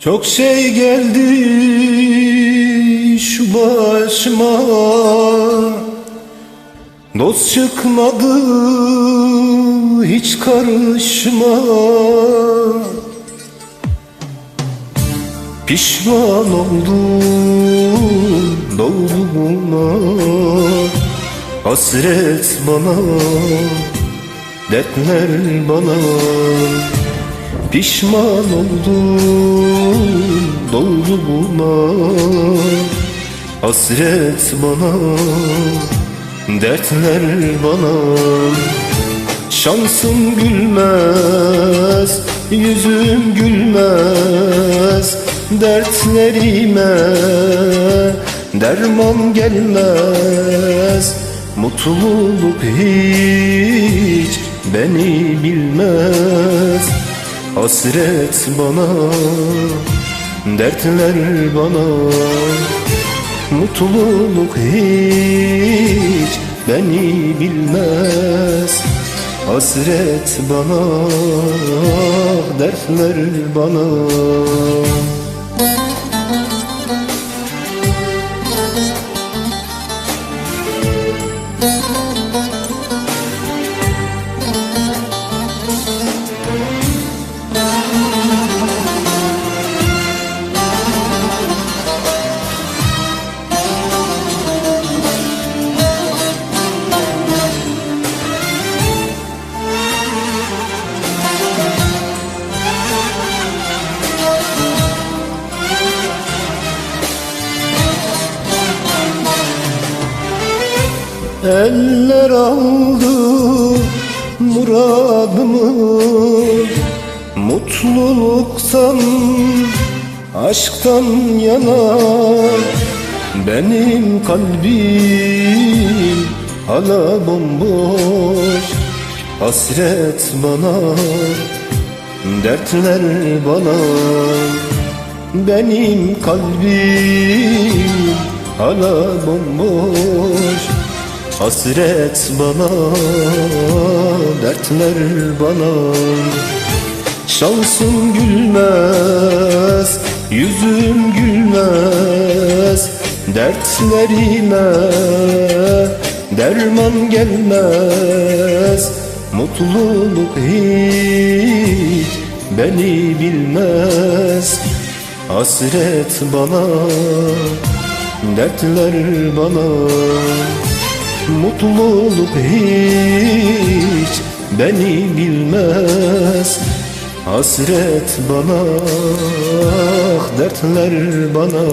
Çok şey geldi şu başıma. Dost çıkmadı hiç karışma. Pişman oldum doğduğuma Hasret bana Dertler bana Pişman oldum doğduğuma Hasret bana Dertler bana. Şansım gülmez Yüzüm gülmez Dertlerime Derman gelmez. Mutluluk hiç Beni bilmez Hasret bana Dertler bana. Mutluluk hiç beni bilmez. Hasret bana, dertler bana Eller aldı muradımı. Mutluluktan, aşktan yana Benim kalbim hala bomboş. Hasret bana, dertler bana. Benim kalbim hala bomboş Hasret bana, dertler bana. Şansım gülmez, yüzüm gülmez Dertlerime derman gelmez. Mutluluk hiç beni bilmez. Hasret bana, dertler bana Mutluluk hiç beni bilmez. Hasret bana, dertler bana